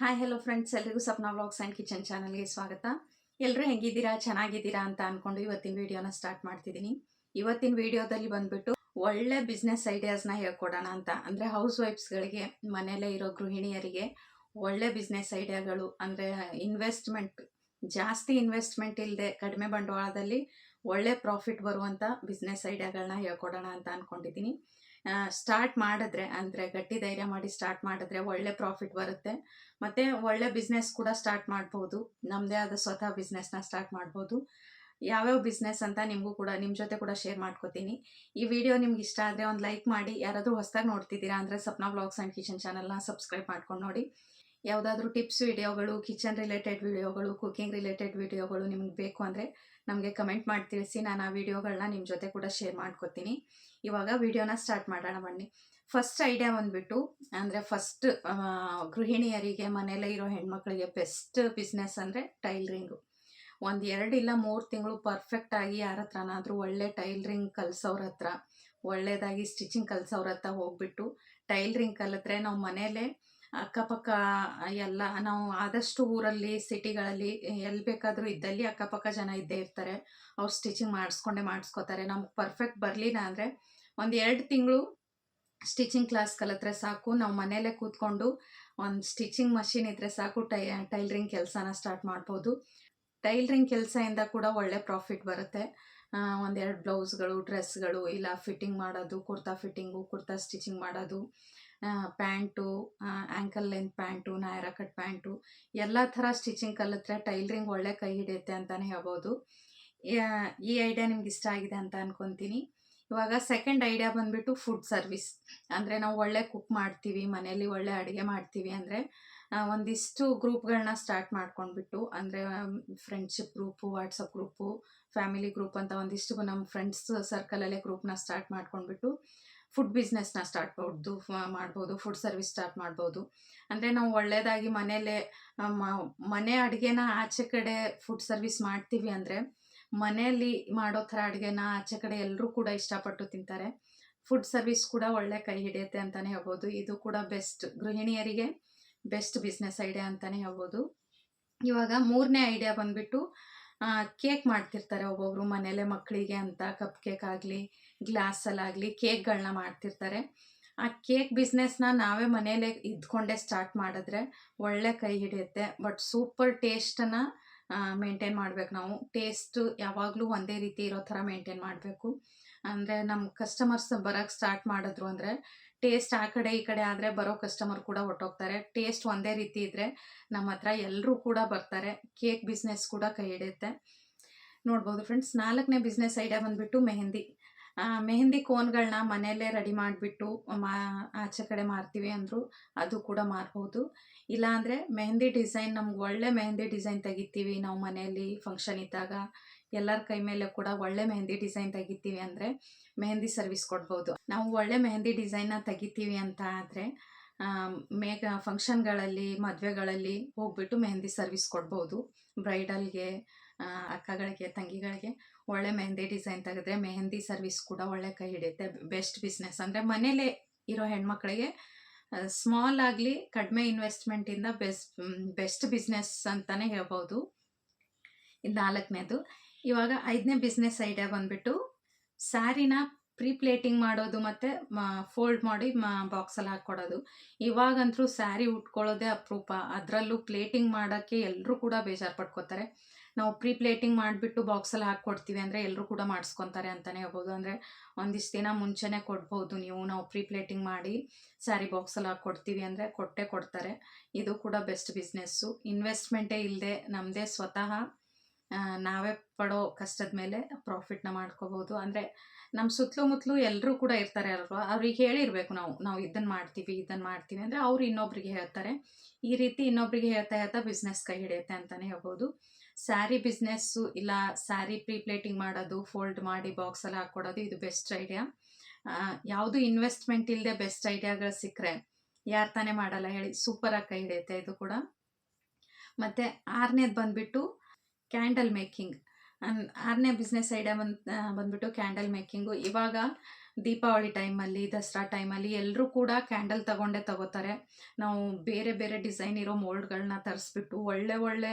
Hi hello friends ಎಲ್ರಿಗೂ Sapna vlogs and kitchen ಚಾನಲ್ಗೆ ಸ್ವಾಗತ. ಎಲ್ಲರೂ ಹೆಂಗಿದ್ದೀರಾ? ಚೆನ್ನಾಗಿದ್ದೀರಾ ಅಂತ ಅಂದ್ಕೊಂಡು ಇವತ್ತಿನ ವಿಡಿಯೋನ ಸ್ಟಾರ್ಟ್ ಮಾಡ್ತಿದ್ದೀನಿ. ಇವತ್ತಿನ ವಿಡಿಯೋದಲ್ಲಿ ಬಂದ್ಬಿಟ್ಟು ಒಳ್ಳೆ ಬಿಸ್ನೆಸ್ ಐಡಿಯಾಸ್ನ ಹೇಳ್ಕೊಡೋಣ ಅಂತ. ಅಂದರೆ ಹೌಸ್ ವೈಫ್ಸ್ಗಳಿಗೆ ಮನೆಯಲ್ಲೇ ಇರೋ ಗೃಹಿಣಿಯರಿಗೆ ಒಳ್ಳೆ ಬಿಸ್ನೆಸ್ ಐಡಿಯಾಗಳು ಅಂದರೆ ಇನ್ವೆಸ್ಟ್ಮೆಂಟ್ ಜಾಸ್ತಿ ಇನ್ವೆಸ್ಟ್ಮೆಂಟ್ ಇಲ್ಲದೆ ಕಡಿಮೆ ಬಂಡವಾಳದಲ್ಲಿ ಒಳ್ಳೆ ಪ್ರಾಫಿಟ್ ಬರುವಂಥ ಬಿಸ್ನೆಸ್ ಐಡಿಯಾಗಳನ್ನ ಹೇಳ್ಕೊಡೋಣ ಅಂತ ಅಂದ್ಕೊಂಡಿದ್ದೀನಿ ಸ್ಟಾರ್ಟ್ ಮಾಡಿದ್ರೆ, ಅಂದರೆ ಗಟ್ಟಿ ಧೈರ್ಯ ಮಾಡಿ ಸ್ಟಾರ್ಟ್ ಮಾಡಿದ್ರೆ ಒಳ್ಳೆ ಪ್ರಾಫಿಟ್ ಬರುತ್ತೆ. ಮತ್ತು ಒಳ್ಳೆ ಬಿಸ್ನೆಸ್ ಕೂಡ ಸ್ಟಾರ್ಟ್ ಮಾಡ್ಬೋದು. ನಮ್ಮದೇ ಆದ ಸ್ವತಃ ಬಿಸ್ನೆಸ್ನ ಸ್ಟಾರ್ಟ್ ಮಾಡ್ಬೋದು. ಯಾವ್ಯಾವ ಬಿಸ್ನೆಸ್ ಅಂತ ನಿಮಗೂ ಕೂಡ ನಿಮ್ಮ ಜೊತೆ ಕೂಡ ಶೇರ್ ಮಾಡ್ಕೋತೀನಿ. ಈ ವಿಡಿಯೋ ನಿಮ್ಗೆ ಇಷ್ಟ ಆದರೆ ಒಂದು ಲೈಕ್ ಮಾಡಿ, ಯಾರಾದರೂ ಹೊಸದಾಗಿ ನೋಡ್ತಿದ್ದೀರಾ ಅಂದರೆ ಸಪ್ನಾ ಬ್ಲಾಗ್ಸ್ ಆ್ಯಂಡ್ ಕಿಚನ್ ಚಾನಲ್ನ ಸಬ್ಸ್ಕ್ರೈಬ್ ಮಾಡ್ಕೊಂಡು ನೋಡಿ. ಯಾವುದಾದ್ರೂ ಟಿಪ್ಸ್ ವಿಡಿಯೋಗಳು ಕಿಚನ್ ರಿಲೇಟೆಡ್ ವಿಡಿಯೋಗಳು ಕುಕಿಂಗ್ ರಿಲೇಟೆಡ್ ವಿಡಿಯೋಗಳು ನಿಮ್ಗೆ ಬೇಕು ಅಂದರೆ ನಮಗೆ ಕಮೆಂಟ್ ಮಾಡಿ ತಿಳಿಸಿ ನಾನು ಆ ವಿಡಿಯೋಗಳನ್ನ ನಿಮ್ಮ ಜೊತೆ ಕೂಡ ಶೇರ್ ಮಾಡ್ಕೋತೀನಿ. ಇವಾಗ ವಿಡಿಯೋನ ಸ್ಟಾರ್ಟ್ ಮಾಡೋಣ ಬನ್ನಿ. ಫಸ್ಟ್ ಐಡಿಯಾ ಬಂದ್ಬಿಟ್ಟು, ಅಂದರೆ ಫಸ್ಟ್ ಗೃಹಿಣಿಯರಿಗೆ ಮನೆಯಲ್ಲೇ ಇರೋ ಹೆಣ್ಮಕ್ಳಿಗೆ ಬೆಸ್ಟ್ ಬಿಸ್ನೆಸ್ ಅಂದರೆ ಟೈಲ್ರಿಂಗು ಒಂದು ಎರಡು ಇಲ್ಲ ಮೂರು ತಿಂಗಳು ಪರ್ಫೆಕ್ಟಾಗಿ ಯಾರ ಹತ್ರನಾದರೂ ಒಳ್ಳೆ ಟೈಲರಿಂಗ್ ಕಲಿಸೋರ ಹತ್ರ ಒಳ್ಳೆಯದಾಗಿ ಸ್ಟಿಚಿಂಗ್ ಕಲಿಸೋರ ಹತ್ರ ಹೋಗ್ಬಿಟ್ಟು ಟೈಲರಿಂಗ್ ಕಲಿತ್ರೆ ನಾವು ಮನೆಯಲ್ಲೇ ಅಕ್ಕಪಕ್ಕ ಎಲ್ಲ ನಾವು ಆದಷ್ಟು ಊರಲ್ಲಿ, ಸಿಟಿಗಳಲ್ಲಿ ಎಲ್ಲಿ ಬೇಕಾದರೂ ಇದ್ದಲ್ಲಿ ಅಕ್ಕಪಕ್ಕ ಜನ ಇದ್ದೇ ಇರ್ತಾರೆ. ಅವ್ರು ಸ್ಟಿಚಿಂಗ್ ಮಾಡಿಸ್ಕೊಂಡೇ ಮಾಡಿಸ್ಕೋತಾರೆ. ನಮ್ಗೆ ಪರ್ಫೆಕ್ಟ್ ಬರಲಿಲ್ಲ ಅಂದರೆ ಒಂದು ಎರಡು ತಿಂಗಳು ಸ್ಟಿಚಿಂಗ್ ಕ್ಲಾಸ್ ಕಲಿತ್ರೆ ಸಾಕು. ನಾವು ಮನೆಯಲ್ಲೇ ಕೂತ್ಕೊಂಡು ಒಂದು ಸ್ಟಿಚಿಂಗ್ ಮಷಿನ್ ಇದ್ದರೆ ಸಾಕು. ಟೈ, ಟೈಲರಿಂಗ್ ಕೆಲಸನ ಸ್ಟಾರ್ಟ್ ಮಾಡ್ಬೋದು. ಟೈಲರಿಂಗ್ ಕೆಲಸದಿಂದ ಕೂಡ ಒಳ್ಳೆ ಪ್ರಾಫಿಟ್ ಬರುತ್ತೆ. ಒಂದೆರಡು ಬ್ಲೌಸ್ಗಳು, ಡ್ರೆಸ್ಗಳು, ಇಲ್ಲ ಫಿಟ್ಟಿಂಗ್ ಮಾಡೋದು, ಕುರ್ತಾ ಫಿಟ್ಟಿಂಗು ಕುರ್ತಾ ಸ್ಟಿಚಿಂಗ್ ಮಾಡೋದು. Pant ankle length pant, ನಾಯರ cut pant, ಎಲ್ಲ ಥರ ಸ್ಟಿಚಿಂಗ್ ಕಲಿತ್ರೆ ಟೈಲರಿಂಗ್ ಒಳ್ಳೆ ಕೈ ಹಿಡಿಯುತ್ತೆ ಅಂತಲೇ ಹೇಳ್ಬೋದು. ಈ ಐಡಿಯಾ ನಿಮ್ಗೆ ಇಷ್ಟ ಆಗಿದೆ ಅಂತ ಅನ್ಕೊತೀನಿ. ಇವಾಗ ಸೆಕೆಂಡ್ ಐಡಿಯಾ ಬಂದ್ಬಿಟ್ಟು ಫುಡ್ ಸರ್ವಿಸ್ ಅಂದರೆ ನಾವು ಒಳ್ಳೆ ಕುಕ್ ಮಾಡ್ತೀವಿ, ಮನೆಯಲ್ಲಿ ಒಳ್ಳೆ ಅಡುಗೆ ಮಾಡ್ತೀವಿ ಅಂದರೆ ಒಂದಿಷ್ಟು ಗ್ರೂಪ್ಗಳನ್ನ ಸ್ಟಾರ್ಟ್ ಮಾಡ್ಕೊಂಡ್ಬಿಟ್ಟು, ಅಂದರೆ friendship group WhatsApp group family group ಅಂತ ಒಂದಿಷ್ಟು ನಮ್ಮ ಫ್ರೆಂಡ್ಸ್ ಸರ್ಕಲಲ್ಲೇ ಗ್ರೂಪ್ನ ಸ್ಟಾರ್ಟ್ ಮಾಡ್ಕೊಂಡ್ಬಿಟ್ಟು ಫುಡ್ ಬಿಸ್ನೆಸ್ನ ಸ್ಟಾರ್ಟ್ ಮಾಡ್ದು ಮಾಡ್ಬೋದು ಫುಡ್ ಸರ್ವಿಸ್ ಸ್ಟಾರ್ಟ್ ಮಾಡ್ಬೋದು. ಅಂದರೆ ನಾವು ಒಳ್ಳೆಯದಾಗಿ ಮನೆಯಲ್ಲೇ ಮನೆ ಅಡುಗೆನ ಆಚೆ ಕಡೆ ಫುಡ್ ಸರ್ವಿಸ್ ಮಾಡ್ತೀವಿ ಅಂದರೆ ಮನೆಯಲ್ಲಿ ಮಾಡೋ ಥರ ಅಡುಗೆನ ಆಚೆ ಕಡೆ ಎಲ್ಲರೂ ಕೂಡ ಇಷ್ಟಪಟ್ಟು ತಿಂತಾರೆ. ಫುಡ್ ಸರ್ವಿಸ್ ಕೂಡ ಒಳ್ಳೆ ಕೈ ಹಿಡಿಯುತ್ತೆ ಅಂತಲೇ ಹೇಳ್ಬೋದು. ಇದು ಕೂಡ ಬೆಸ್ಟ್ ಗೃಹಿಣಿಯರಿಗೆ ಬೆಸ್ಟ್ ಬಿಸ್ನೆಸ್ ಐಡಿಯಾ ಅಂತಲೇ ಹೇಳ್ಬೋದು. ಇವಾಗ ಮೂರನೇ ಐಡಿಯಾ ಬಂದ್ಬಿಟ್ಟು ಕೇಕ್ ಮಾಡ್ತಿರ್ತಾರೆ ಒಬ್ಬೊಬ್ರು ಮನೇಲೆ ಮಕ್ಕಳಿಗೆ ಅಂತ, ಕಪ್ ಕೇಕ್ ಆಗಲಿ ಗ್ಲಾಸಲ್ಲಾಗಲಿ ಕೇಕ್ಗಳನ್ನ ಮಾಡ್ತಿರ್ತಾರೆ. ಆ ಕೇಕ್ ಬಿಸ್ನೆಸ್ನ ನಾವೇ ಮನೇಲೆ ಇದ್ಕೊಂಡೇ ಸ್ಟಾರ್ಟ್ ಮಾಡಿದ್ರೆ ಒಳ್ಳೆ ಕೈ ಹಿಡಿಯುತ್ತೆ. ಬಟ್ ಸೂಪರ್ ಟೇಸ್ಟನ್ನು ಮೇಂಟೈನ್ ಮಾಡ್ಬೇಕು ನಾವು. ಟೇಸ್ಟು ಯಾವಾಗಲೂ ಒಂದೇ ರೀತಿ ಇರೋ ಥರ ಮೇಂಟೈನ್ ಮಾಡಬೇಕು. ಅಂದರೆ ನಮ್ಮ ಕಸ್ಟಮರ್ಸ್ ಬರೋಕ್ಕೆ ಸ್ಟಾರ್ಟ್ ಮಾಡಿದ್ರು ಅಂದರೆ ಟೇಸ್ಟ್ ಆ ಕಡೆ ಈ ಕಡೆ ಆದರೆ ಬರೋ ಕಸ್ಟಮರ್ ಕೂಡ ಹೊಟ್ಟೋಗ್ತಾರೆ ಟೇಸ್ಟ್ ಒಂದೇ ರೀತಿ ಇದ್ದರೆ ನಮ್ಮ ಹತ್ರ ಎಲ್ಲರೂ ಕೂಡ ಬರ್ತಾರೆ. ಕೇಕ್ ಬಿಸ್ನೆಸ್ ಕೂಡ ಕೈ ಹಿಡಿಯುತ್ತೆ. ನೋಡ್ಬೋದು ಫ್ರೆಂಡ್ಸ್ ನಾಲ್ಕನೇ ಬಿಸ್ನೆಸ್ ಐಡಿಯಾ ಬಂದುಬಿಟ್ಟು ಮೆಹಂದಿ. ಮೆಹಂದಿ ಕೋನ್ಗಳನ್ನ ಮನೆಯಲ್ಲೇ ರೆಡಿ ಮಾಡಿಬಿಟ್ಟು ಮಾ, ಆಚೆ ಕಡೆ ಮಾರ್ತೀವಿ ಅಂದರು ಅದು ಕೂಡ ಮಾರ್ಬೋದು. ಇಲ್ಲಾಂದರೆ ಮೆಹಂದಿ ಡಿಸೈನ್ ನಮ್ಗೆ ಒಳ್ಳೆ ಮೆಹಂದಿ ಡಿಸೈನ್ ತೆಗಿತೀವಿ ನಾವು ಮನೆಯಲ್ಲಿ ಫಂಕ್ಷನ್ ಇದ್ದಾಗ. ಎಲ್ಲರ ಕೈ ಮೇಲೆ ಕೂಡ ಒಳ್ಳೆ ಮೆಹಂದಿ ಡಿಸೈನ್ ತೆಗಿತೀವಿ ಅಂದರೆ ಮೆಹಂದಿ ಸರ್ವಿಸ್ ಕೊಡ್ಬೋದು. ನಾವು ಒಳ್ಳೆ ಮೆಹಂದಿ ಡಿಸೈನ್ನ ತೆಗಿತೀವಿ ಅಂತ ಆದರೆ ಮೇಗ ಫಂಕ್ಷನ್ಗಳಲ್ಲಿ, ಮದುವೆಗಳಲ್ಲಿ ಹೋಗ್ಬಿಟ್ಟು ಮೆಹಂದಿ ಸರ್ವಿಸ್ ಕೊಡ್ಬೋದು. ಬ್ರೈಡಲ್ಗೆ ಅಕ್ಕಗಳಿಗೆ, ತಂಗಿಗಳಿಗೆ ಒಳ್ಳೆ ಮೆಹಂದಿ ಡಿಸೈನ್ ತೆಗೆದ್ರೆ ಮೆಹಂದಿ ಸರ್ವಿಸ್ ಕೂಡ ಒಳ್ಳೆ ಕೈ ಹಿಡಿಯುತ್ತೆ. Best business. ಅಂದರೆ ಮನೇಲೇ ಇರೋ ಹೆಣ್ಮಕ್ಳಿಗೆ ಸ್ಮಾಲ್ ಆಗಲಿ ಕಡಿಮೆ ಇನ್ವೆಸ್ಟ್ಮೆಂಟಿಂದ ಬೆಸ್ಟ್ ಬೆಸ್ಟ್ ಬಿಸ್ನೆಸ್ ಅಂತಲೇ ಹೇಳ್ಬೋದು. ಇದು ನಾಲ್ಕನೇದು. ಇವಾಗ ಐದನೇ ಬಿಸ್ನೆಸ್ ಐಡಿಯಾ ಬಂದುಬಿಟ್ಟು ಸ್ಯಾರಿನ ಪ್ರೀ ಪ್ಲೇಟಿಂಗ್ ಮಾಡೋದು ಮತ್ತು ಫೋಲ್ಡ್ ಮಾಡಿ ಬಾಕ್ಸಲ್ಲಿ ಹಾಕ್ಕೊಡೋದು ಇವಾಗಂತೂ ಸ್ಯಾರಿ ಉಟ್ಕೊಳ್ಳೋದೇ ಅಪರೂಪ. ಅದರಲ್ಲೂ ಪ್ಲೇಟಿಂಗ್ ಮಾಡೋಕ್ಕೆ ಎಲ್ಲರೂ ಕೂಡ ಬೇಜಾರು ಪಡ್ಕೋತಾರೆ ನಾವು ಪ್ರೀ ಪ್ಲೇಟಿಂಗ್ ಮಾಡಿಬಿಟ್ಟು ಬಾಕ್ಸಲ್ಲಿ ಹಾಕ್ಕೊಡ್ತೀವಿ ಅಂದರೆ ಎಲ್ಲರೂ ಕೂಡ ಮಾಡಿಸ್ಕೊತಾರೆ ಅಂತಲೇ ಹೇಳ್ಬೋದು. ಅಂದರೆ ಒಂದಿಷ್ಟು ದಿನ ಮುಂಚೆನೇ ಕೊಡ್ಬೋದು ನೀವು. ನಾವು ಪ್ರೀ ಪ್ಲೇಟಿಂಗ್ ಮಾಡಿ ಸ್ಯಾರಿ ಬಾಕ್ಸಲ್ಲಿ ಹಾಕ್ಕೊಡ್ತೀವಿ ಅಂದರೆ ಕೊಟ್ಟೆ ಕೊಡ್ತಾರೆ. ಇದು ಕೂಡ ಬೆಸ್ಟ್ ಬಿಸ್ನೆಸ್ಸು ಇನ್ವೆಸ್ಟ್ಮೆಂಟೇ ಇಲ್ಲದೆ ನಮ್ಮದೇ ಸ್ವತಃ ನಾವೇ ಪಡೋ ಕಷ್ಟದ ಮೇಲೆ ಪ್ರಾಫಿಟ್ನ ಮಾಡ್ಕೋಬೋದು. ಅಂದರೆ ನಮ್ಮ ಸುತ್ತಲೂ ಎಲ್ಲರೂ ಕೂಡ ಇರ್ತಾರೆ ಅಲ್ವಾ? ಅವ್ರಿಗೆ ಹೇಳಿರ್ಬೇಕು ನಾವು ನಾವು ಇದನ್ನು ಮಾಡ್ತೀವಿ ಇದನ್ನು ಮಾಡ್ತೀವಿ ಅಂದರೆ ಅವ್ರು ಇನ್ನೊಬ್ರಿಗೆ ಹೇಳ್ತಾರೆ. ಈ ರೀತಿ ಇನ್ನೊಬ್ರಿಗೆ ಹೇಳ್ತಾ ಹೇಳ್ತಾ ಬಿಸ್ನೆಸ್ ಕೈ ಹಿಡಿಯುತ್ತೆ ಅಂತಲೇ ಹೇಳ್ಬೋದು. ಸ್ಯಾರಿ ಬಿಸ್ನೆಸ್ಸು ಇಲ್ಲ ಸ್ಯಾರಿ ಪ್ಲೇಟಿಂಗ್ ಮಾಡೋದು ಫೋಲ್ಡ್ ಮಾಡಿ ಬಾಕ್ಸಲ್ಲಿ ಹಾಕ್ಕೊಡೋದು ಇದು ಬೆಸ್ಟ್ ಐಡಿಯಾ ಯಾವುದು ಇನ್ವೆಸ್ಟ್ಮೆಂಟ್ ಇಲ್ಲದೆ ಬೆಸ್ಟ್ ಐಡಿಯಾಗಳು ಸಿಕ್ಕರೆ ಯಾರು ತಾನೇ ಮಾಡಲ್ಲ ಹೇಳಿ ಸೂಪರಾಗಿ ಕೈ ಹಿಡಿಯುತ್ತೆ ಇದು ಕೂಡ. ಮತ್ತು ಆರನೇದು ಬಂದುಬಿಟ್ಟು ಕ್ಯಾಂಡಲ್ ಮೇಕಿಂಗ್. ಆರನೇ ಬಿಸ್ನೆಸ್ ಐಡಿಯಾ ಬಂದು ಬಂದ್ಬಿಟ್ಟು ಕ್ಯಾಂಡಲ್ ಮೇಕಿಂಗು. ಇವಾಗ ದೀಪಾವಳಿ ಟೈಮಲ್ಲಿ, ದಸರಾ ಟೈಮಲ್ಲಿ ಎಲ್ಲರೂ ಕೂಡ ಕ್ಯಾಂಡಲ್ ತಗೊಂಡೇ ತಗೋತಾರೆ. ನಾವು ಬೇರೆ ಬೇರೆ ಡಿಸೈನ್ ಇರೋ ಮೋಲ್ಡ್ಗಳನ್ನ ತರಿಸ್ಬಿಟ್ಟು, ಒಳ್ಳೆ ಒಳ್ಳೆ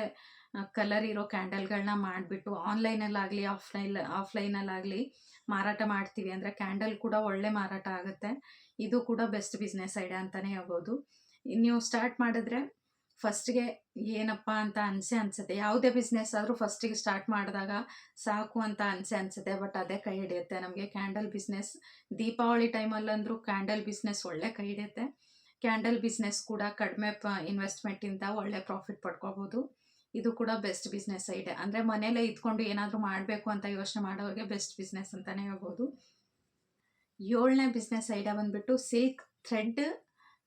ಕಲರ್ ಇರೋ ಕ್ಯಾಂಡಲ್ಗಳನ್ನ ಮಾಡಿಬಿಟ್ಟು, ಆನ್ಲೈನಲ್ಲಾಗಲಿ, ಆಫ್ಲೈನ್, ಆಫ್ಲೈನಲ್ಲಾಗಲಿ ಮಾರಾಟ ಮಾಡ್ತೀವಿ. ಅಂದರೆ ಕ್ಯಾಂಡಲ್ ಕೂಡ ಒಳ್ಳೆ ಮಾರಾಟ ಆಗುತ್ತೆ. ಇದು ಕೂಡ ಬೆಸ್ಟ್ ಬಿಸ್ನೆಸ್ ಐಡಿಯಾ ಅಂತಲೇ ಹೇಳ್ಬೋದು. ನೀವು ಸ್ಟಾರ್ಟ್ ಮಾಡಿದ್ರೆ ಫಸ್ಟ್ಗೆ ಏನಪ್ಪ ಅಂತ ಅನಿಸೆ ಅನಿಸುತ್ತೆ. ಯಾವುದೇ ಬಿಸ್ನೆಸ್ ಆದರೂ ಫಸ್ಟಿಗೆ ಸ್ಟಾರ್ಟ್ ಮಾಡಿದಾಗ ಸಾಕು ಅಂತ ಅನಿಸೆ ಅನಿಸುತ್ತೆ. ಬಟ್ ಅದೇ ಕೈ ಹಿಡಿಯುತ್ತೆ. ನಮಗೆ ಕ್ಯಾಂಡಲ್ ಬಿಸ್ನೆಸ್ ದೀಪಾವಳಿ ಟೈಮಲ್ಲಂದರೂ ಕ್ಯಾಂಡಲ್ ಬಿಸ್ನೆಸ್ ಒಳ್ಳೆ ಕೈ ಹಿಡಿಯುತ್ತೆ. ಕ್ಯಾಂಡಲ್ ಬಿಸ್ನೆಸ್ ಕೂಡ ಕಡಿಮೆ ಪ ಇನ್ವೆಸ್ಟ್ಮೆಂಟಿಂದ ಒಳ್ಳೆ ಪ್ರಾಫಿಟ್ ಪಡ್ಕೋಬೋದು. ಇದು ಕೂಡ ಬೆಸ್ಟ್ ಬಿಸ್ನೆಸ್ ಐಡಿಯಾ ಅಂದರೆ ಮನೆಯಲ್ಲೇ ಇದ್ಕೊಂಡು ಏನಾದರೂ ಮಾಡಬೇಕು ಅಂತ ಯೋಚನೆ ಮಾಡೋರಿಗೆ ಬೆಸ್ಟ್ ಬಿಸ್ನೆಸ್ ಅಂತಲೇ ಹೇಳ್ಬೋದು. ಏಳನೇ ಬಿಸ್ನೆಸ್ ಐಡಿಯಾ ಬಂದುಬಿಟ್ಟು ಸಿಲ್ಕ್ ಥ್ರೆಡ್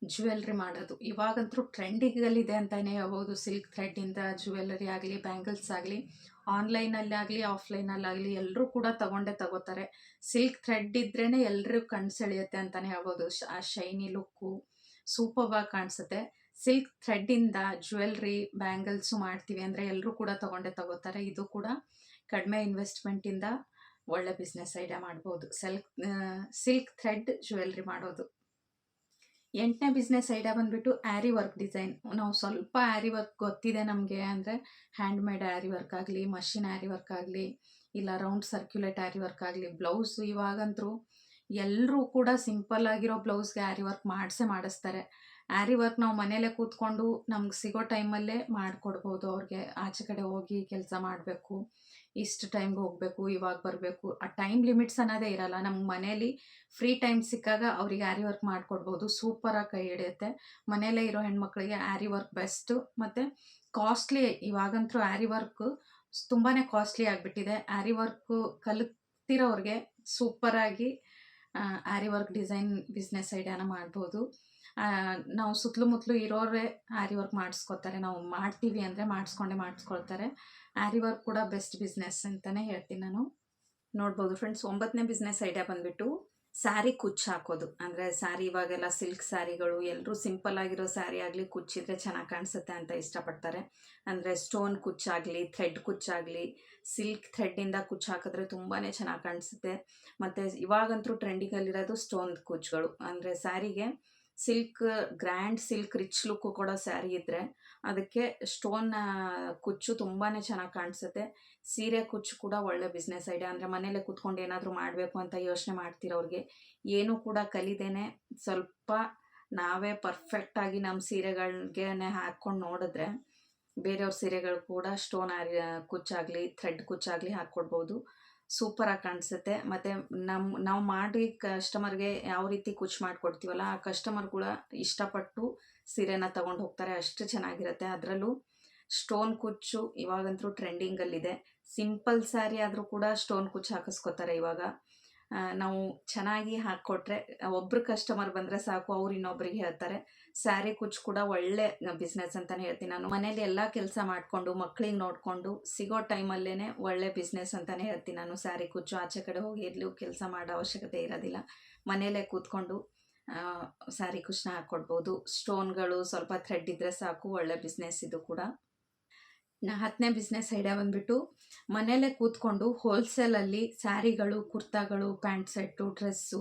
ಜ್ಯುವೆಲ್ರಿ ಮಾಡೋದು. ಇವಾಗಂತೂ ಟ್ರೆಂಡಿಗಲ್ಲಿದೆ ಅಂತಲೇ ಹೇಳ್ಬೋದು. ಸಿಲ್ಕ್ ಥ್ರೆಡ್ಡಿಂದ ಜ್ಯುವೆಲ್ಲರಿ ಆಗಲಿ ಬ್ಯಾಂಗಲ್ಸ್ ಆಗಲಿ ಆನ್ಲೈನಲ್ಲಾಗಲಿ ಆಫ್ಲೈನಲ್ಲಾಗಲಿ ಎಲ್ಲರೂ ಕೂಡ ತಗೊಂಡೇ ತಗೋತಾರೆ. ಸಿಲ್ಕ್ ಥ್ರೆಡ್ ಇದ್ರೇ ಎಲ್ಲರಿಗೂ ಕಣ್ಣು ಸೆಳೆಯುತ್ತೆ ಅಂತಲೇ ಹೇಳ್ಬೋದು ಆ ಶೈನಿ ಲುಕ್ಕು ಸೂಪರ್ವಾಗಿ ಕಾಣಿಸುತ್ತೆ. ಸಿಲ್ಕ್ ಥ್ರೆಡ್ಡಿಂದ ಜ್ಯುವೆಲ್ರಿ ಬ್ಯಾಂಗಲ್ಸು ಮಾಡ್ತೀವಿ ಅಂದರೆ ಎಲ್ಲರೂ ಕೂಡ ತಗೊಂಡೇ ತಗೋತಾರೆ. ಇದು ಕೂಡ ಕಡಿಮೆ ಇನ್ವೆಸ್ಟ್ಮೆಂಟಿಂದ ಒಳ್ಳೆ ಬಿಸ್ನೆಸ್ ಐಡಿಯಾ ಮಾಡ್ಬೋದು. ಸೆಲ್ಕ್ ಸಿಲ್ಕ್ ಥ್ರೆಡ್ ಜ್ಯುವೆಲ್ರಿ ಮಾಡೋದು. ಎಂಟನೇ ಬಿಸ್ನೆಸ್ ಐಡಿಯಾ ಬಂದುಬಿಟ್ಟು ಆ್ಯರಿ ವರ್ಕ್ ಡಿಸೈನ್ ನಾವು ಸ್ವಲ್ಪ ಆ್ಯರಿ ವರ್ಕ್ ಗೊತ್ತಿದೆ ನಮಗೆ ಅಂದರೆ ಹ್ಯಾಂಡ್ ಮೇಡ್ ಆ್ಯರಿ ವರ್ಕ್ ಆಗಲಿ ಮಷಿನ್ ಆ್ಯರಿ ವರ್ಕ್ ಆಗಲಿ, ಇಲ್ಲ ರೌಂಡ್ ಸರ್ಕ್ಯುಲೇಟ್ ಆ್ಯರಿ ವರ್ಕ್ ಆಗಲಿ ಬ್ಲೌಸ್ ಇವಾಗಂತರೂ ಎಲ್ಲರೂ ಕೂಡ ಸಿಂಪಲ್ ಆಗಿರೋ ಬ್ಲೌಸ್ಗೆ ಆ್ಯರಿ ವರ್ಕ್ ಮಾಡಿಸೇ ಮಾಡಿಸ್ತಾರೆ. ಆ್ಯರಿ ವರ್ಕ್ ನಾವು ಮನೆಯಲ್ಲೇ ಕೂತ್ಕೊಂಡು ನಮ್ಗೆ ಸಿಗೋ ಟೈಮಲ್ಲೇ ಮಾಡಿಕೊಡ್ಬೋದು ಅವ್ರಿಗೆ. ಆಚೆ ಕಡೆ ಹೋಗಿ ಕೆಲಸ ಮಾಡಬೇಕು. ಇಷ್ಟು ಟೈಮ್ಗೆ ಹೋಗಬೇಕು, ಇವಾಗ ಬರಬೇಕು. ಆ ಟೈಮ್ ಲಿಮಿಟ್ಸ್ ಅನ್ನೋದೇ ಇರಲ್ಲ. ನಮ್ಮ ಮನೇಲಿ ಫ್ರೀ ಟೈಮ್ ಸಿಕ್ಕಾಗ ಅವ್ರಿಗೆ ಆ್ಯರಿ ವರ್ಕ್ ಮಾಡಿಕೊಡ್ಬೋದು. ಸೂಪರಾಗಿ ಕೈ ಹಿಡಿಯುತ್ತೆ. ಮನೆಯಲ್ಲೇ ಇರೋ ಹೆಣ್ಮಕ್ಳಿಗೆ ಆ್ಯರಿ ವರ್ಕ್ ಬೆಸ್ಟು ಮತ್ತು ಕಾಸ್ಟ್ಲಿ ಇವಾಗಂತೂ ಆ್ಯರಿ ವರ್ಕ್ ತುಂಬಾ ಕಾಸ್ಟ್ಲಿ ಆಗಿಬಿಟ್ಟಿದೆ. ಆ್ಯರಿ ವರ್ಕು ಕಲಿತಿರೋರಿಗೆ ಸೂಪರಾಗಿ ಆ್ಯರಿ ವರ್ಕ್ ಡಿಸೈನ್ ಬಿಸ್ನೆಸ್ ಐಡಿಯಾನ ಮಾಡ್ಬೋದು. ನಾವು ಸುತ್ತಲೂ ಇರೋರೇ ಹ್ಯಾರಿ ವರ್ಕ್ ಮಾಡಿಸ್ಕೊತಾರೆ. ನಾವು ಮಾಡ್ತೀವಿ ಅಂದರೆ ಮಾಡಿಸ್ಕೊಂಡೆ ಮಾಡಿಸ್ಕೊಳ್ತಾರೆ. ಆ್ಯಾರಿ ವರ್ಕ್ ಕೂಡ ಬೆಸ್ಟ್ ಬಿಸ್ನೆಸ್ ಅಂತಲೇ ಹೇಳ್ತೀನಿ ನಾನು. ನೋಡ್ಬೋದು ಫ್ರೆಂಡ್ಸ್ ಒಂಬತ್ತನೇ ಬಿಸ್ನೆಸ್ ಐಡಿಯಾ ಬಂದುಬಿಟ್ಟು ಸ್ಯಾರಿ ಕುಚ್ಚು ಹಾಕೋದು. ಅಂದರೆ ಸ್ಯಾರಿ ಇವಾಗೆಲ್ಲ ಸಿಲ್ಕ್ ಸ್ಯಾರಿಗಳು ಎಲ್ಲರೂ ಸಿಂಪಲ್ ಆಗಿರೋ ಸ್ಯಾರಿ ಆಗಲಿ ಕುಚ್ಚಿದ್ರೆ ಚೆನ್ನಾಗಿ ಕಾಣಿಸುತ್ತೆ ಅಂತ ಇಷ್ಟಪಡ್ತಾರೆ. ಅಂದರೆ ಸ್ಟೋನ್ ಕುಚ್ಚಾಗಲಿ ಥ್ರೆಡ್ ಕುಚ್ಚಾಗಲಿ ಸಿಲ್ಕ್ ಥ್ರೆಡ್ಡಿಂದ ಕುಚ್ಚು ಹಾಕಿದ್ರೆ ತುಂಬಾ ಚೆನ್ನಾಗಿ ಕಾಣಿಸುತ್ತೆ. ಮತ್ತು ಇವಾಗಂತೂ ಟ್ರೆಂಡಿಗಲ್ಲಿರೋದು ಸ್ಟೋನ್ ಕುಚ್ಚುಗಳು. ಅಂದರೆ ಸ್ಯಾರಿಗೆ silk, grand silk, rich look ಕೊಡೋ ಸ್ಯಾರಿ ಇದ್ದರೆ ಅದಕ್ಕೆ ಸ್ಟೋನ್ ಕುಚ್ಚು ತುಂಬಾ ಚೆನ್ನಾಗಿ ಕಾಣಿಸುತ್ತೆ. ಸೀರೆ ಕುಚ್ಚು ಕೂಡ ಒಳ್ಳೆ ಬಿಸ್ನೆಸ್ ಐಡಿಯಾ ಅಂದರೆ ಮನೇಲೆ ಕೂತ್ಕೊಂಡು ಏನಾದರೂ ಮಾಡಬೇಕು ಅಂತ ಯೋಚನೆ ಮಾಡ್ತಿರೋರಿಗೆ ಏನೂ ಕೂಡ ಕಲಿದೇನೆ ಸ್ವಲ್ಪ ನಾವೇ ಪರ್ಫೆಕ್ಟಾಗಿ ನಮ್ಮ ಸೀರೆಗಳಿಗೆ ಹಾಕ್ಕೊಂಡು ನೋಡಿದ್ರೆ ಬೇರೆಯವ್ರ ಸೀರೆಗಳು ಕೂಡ ಸ್ಟೋನ್ ಆರಿ ಕುಚ್ಚಾಗಲಿ ಥ್ರೆಡ್ ಕುಚ್ಚಾಗಲಿ ಹಾಕ್ಕೊಡ್ಬೋದು. ಸೂಪರಾಗಿ ಕಾಣಿಸುತ್ತೆ. ಮತ್ತು ನಮ್ಮ ನಾವು ಮಾಡಿ ಕಸ್ಟಮರ್ಗೆ ಯಾವ ರೀತಿ ಕುಚ್ ಮಾಡಿಕೊಡ್ತೀವಲ್ಲ, ಆ ಕಸ್ಟಮರ್ ಕೂಡ ಇಷ್ಟಪಟ್ಟು ಸೀರೆನ ತಗೊಂಡು ಹೋಗ್ತಾರೆ. ಅಷ್ಟು ಚೆನ್ನಾಗಿರುತ್ತೆ. ಅದರಲ್ಲೂ ಸ್ಟೋನ್ ಕುಚ್ಚು ಇವಾಗಂತೂ ಟ್ರೆಂಡಿಂಗಲ್ಲಿದೆ ಸಿಂಪಲ್ ಸ್ಯಾರಿ ಆದರೂ ಕೂಡ ಸ್ಟೋನ್ ಕುಚ್ಚು ಹಾಕಿಸ್ಕೊತಾರೆ ಇವಾಗ. ನಾವು ಚೆನ್ನಾಗಿ ಹಾಕ್ಕೊಟ್ರೆ, ಒಬ್ರು ಕಸ್ಟಮರ್ ಬಂದರೆ ಸಾಕು, ಅವ್ರು ಇನ್ನೊಬ್ರಿಗೆ ಹೇಳ್ತಾರೆ. ಸ್ಯಾರಿ ಕುಚ್ಚು ಕೂಡ ಒಳ್ಳೆ ಬಿಸ್ನೆಸ್ ಅಂತಲೇ ಹೇಳ್ತೀನಿ ನಾನು. ಮನೇಲಿ ಎಲ್ಲ ಕೆಲಸ ಮಾಡಿಕೊಂಡು, ಮಕ್ಳಿಗೆ ನೋಡಿಕೊಂಡು, ಸಿಗೋ ಟೈಮಲ್ಲೇ ಒಳ್ಳೆ ಬಿಸ್ನೆಸ್ ಅಂತಲೇ ಹೇಳ್ತೀನಿ ನಾನು. ಸ್ಯಾರಿ ಕುಚ್ಚು ಆಚೆ ಕಡೆ ಹೋಗಿ ಎಲ್ಲೂ ಕೆಲಸ ಮಾಡೋ ಅವಶ್ಯಕತೆ ಇರೋದಿಲ್ಲ. ಮನೆಯಲ್ಲೇ ಕೂತ್ಕೊಂಡು ಸ್ಯಾರಿ ಕುಚ್ಚನ್ನ ಹಾಕ್ಕೊಡ್ಬೋದು. ಸ್ಟೋನ್ಗಳು ಸ್ವಲ್ಪ ಥ್ರೆಡ್ ಇದ್ದರೆ ಸಾಕು, ಒಳ್ಳೆ ಬಿಸ್ನೆಸ್ ಇದು ಕೂಡ. ಹತ್ತನೇ ಬಿಸ್ನೆಸ್ ಐಡಿಯಾ ಬಂದುಬಿಟ್ಟು ಮನೆಯಲ್ಲೇ ಕೂತ್ಕೊಂಡು ಹೋಲ್ಸೇಲಲ್ಲಿ ಸ್ಯಾರಿಗಳು, ಕುರ್ತಾಗಳು ಪ್ಯಾಂಟ್ ಸೆಟ್ಟು ಡ್ರೆಸ್ಸು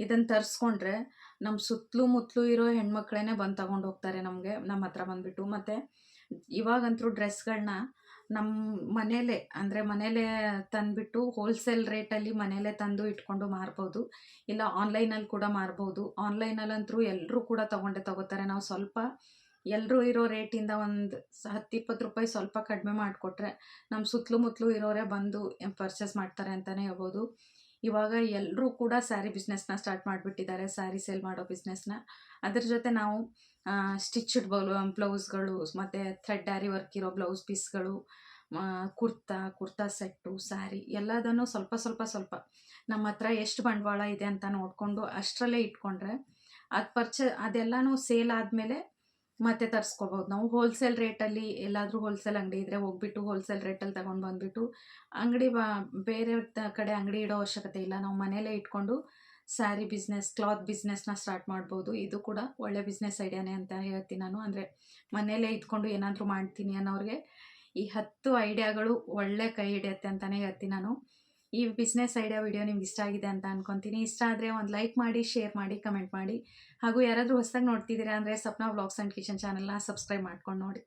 ಇದನ್ನು ತರಿಸ್ಕೊಂಡ್ರೆ ನಮ್ಮ ಸುತ್ತಲೂ ಮುತ್ತಲೂ ಇರೋ ಹೆಣ್ಮಕ್ಳೇ ಬಂದು ತಗೊಂಡು ಹೋಗ್ತಾರೆ ನಮಗೆ ನಮ್ಮ ಹತ್ರ ಬಂದುಬಿಟ್ಟು. ಮತ್ತು ಇವಾಗಂತೂ ಡ್ರೆಸ್ಗಳನ್ನ ನಮ್ಮ ಮನೇಲೇ ಅಂದರೆ ಮನೇಲೇ ತಂದುಬಿಟ್ಟು ಹೋಲ್ಸೇಲ್ ರೇಟಲ್ಲಿ ಮನೆಯಲ್ಲೇ ತಂದು ಇಟ್ಕೊಂಡು ಮಾರ್ಬೋದು. ಇಲ್ಲ ಆನ್ಲೈನಲ್ಲಿ ಕೂಡ ಮಾರ್ಬೋದು. ಆನ್ಲೈನಲ್ಲಂತೂ ಎಲ್ಲರೂ ಕೂಡ ತಗೊಂಡೇ ತಗೋತಾರೆ. ನಾವು ಸ್ವಲ್ಪ ಎಲ್ಲರೂ ಇರೋ ರೇಟಿಂದ ಒಂದು ಹತ್ತು ಇಪ್ಪತ್ತು ರೂಪಾಯಿ ಸ್ವಲ್ಪ ಕಡಿಮೆ ಮಾಡಿಕೊಟ್ರೆ ನಮ್ಮ ಸುತ್ತಲೂ ಮುತ್ತಲೂ ಇರೋರೇ ಬಂದು ಪರ್ಚೇಸ್ ಮಾಡ್ತಾರೆ ಅಂತಲೇ ಹೇಳ್ಬೋದು. ಇವಾಗ ಎಲ್ಲರೂ ಕೂಡ ಸ್ಯಾರಿ ಬಿಸ್ನೆಸ್ನ ಸ್ಟಾರ್ಟ್ ಮಾಡಿಬಿಟ್ಟಿದ್ದಾರೆ, ಸ್ಯಾರಿ ಸೇಲ್ ಮಾಡೋ ಬಿಸ್ನೆಸ್ನ. ಅದ್ರ ಜೊತೆ ನಾವು ಸ್ಟಿಚ್ಡ್ ಬೌಲು ಬ್ಲೌಸ್ಗಳು ಮತ್ತು ಥ್ರೆಡ್ ಡ್ಯಾರಿ ವರ್ಕ್ ಇರೋ ಬ್ಲೌಸ್ ಪೀಸ್ಗಳು ಕುರ್ತಾ ಕುರ್ತಾ ಸೆಟ್ಟು, ಸ್ಯಾರಿ ಎಲ್ಲದನ್ನು ಸ್ವಲ್ಪ ಸ್ವಲ್ಪ ಸ್ವಲ್ಪ ನಮ್ಮ ಹತ್ರ ಎಷ್ಟು ಬಂಡವಾಳ ಇದೆ ಅಂತ ನೋಡಿಕೊಂಡು ಅಷ್ಟರಲ್ಲೇ ಇಟ್ಕೊಂಡ್ರೆ ಅದು ಪರ್ಚೆ ಅದೆಲ್ಲನೂ ಸೇಲ್ ಆದಮೇಲೆ ಮತ್ತೆ ತರಿಸ್ಕೋಬೋದು. ನಾವು ಹೋಲ್ಸೇಲ್ ರೇಟಲ್ಲಿ ಎಲ್ಲಾದರೂ ಹೋಲ್ಸೇಲ್ ಅಂಗಡಿ ಇದ್ದರೆ ಹೋಗ್ಬಿಟ್ಟು ಹೋಲ್ಸೇಲ್ ರೇಟಲ್ಲಿ ತಗೊಂಡು ಬಂದುಬಿಟ್ಟು ಅಂಗಡಿ ಬಾ, ಬೇರೆ ಕಡೆ ಅಂಗಡಿ ಇಡೋ ಅವಶ್ಯಕತೆ ಇಲ್ಲ. ನಾವು ಮನೇಲೇ ಇಟ್ಕೊಂಡು ಸ್ಯಾರಿ ಬಿಸ್ನೆಸ್ ಕ್ಲಾತ್ ಬಿಸ್ನೆಸ್ನ ಸ್ಟಾರ್ಟ್ ಮಾಡ್ಬೋದು. ಇದು ಕೂಡ ಒಳ್ಳೆ ಬಿಸ್ನೆಸ್ ಐಡಿಯಾನೇ ಅಂತ ಹೇಳ್ತೀನಿ ನಾನು. ಅಂದರೆ ಮನೆಯಲ್ಲೇ ಇದ್ಕೊಂಡು ಏನಾದರೂ ಮಾಡ್ತೀನಿ ಅನ್ನೋರಿಗೆ ಈ ಹತ್ತು ಐಡಿಯಾಗಳು ಒಳ್ಳೆ ಕೈ ಹಿಡಿಯತ್ತೆ ಅಂತಲೇ ಹೇಳ್ತೀನಿ ನಾನು. ಈ ಬಿಸ್ನೆಸ್ ಐಡಿಯಾ ವಿಡಿಯೋ ನಿಮ್ಗೆ ಇಷ್ಟ ಆಗಿದೆ ಅಂತ ಅನ್ಕೊತೀನಿ. ಇಷ್ಟ ಆದರೆ ಒಂದು ಲೈಕ್ ಮಾಡಿ ಶೇರ್ ಮಾಡಿ ಕಮೆಂಟ್ ಮಾಡಿ. ಹಾಗೂ ಯಾರಾದರೂ ಹೊಸದಾಗಿ ನೋಡ್ತಿದ್ದೀರಾ ಅಂದರೆ ಸಪ್ನಾ ವ್ಲಾಗ್ಸ್ ಆ್ಯಂಡ್ ಕಿಚನ್ ಚಾನಲ್ನ ಸಬ್ಸ್ಕ್ರೈಬ್ ಮಾಡ್ಕೊಂಡು ನೋಡಿ.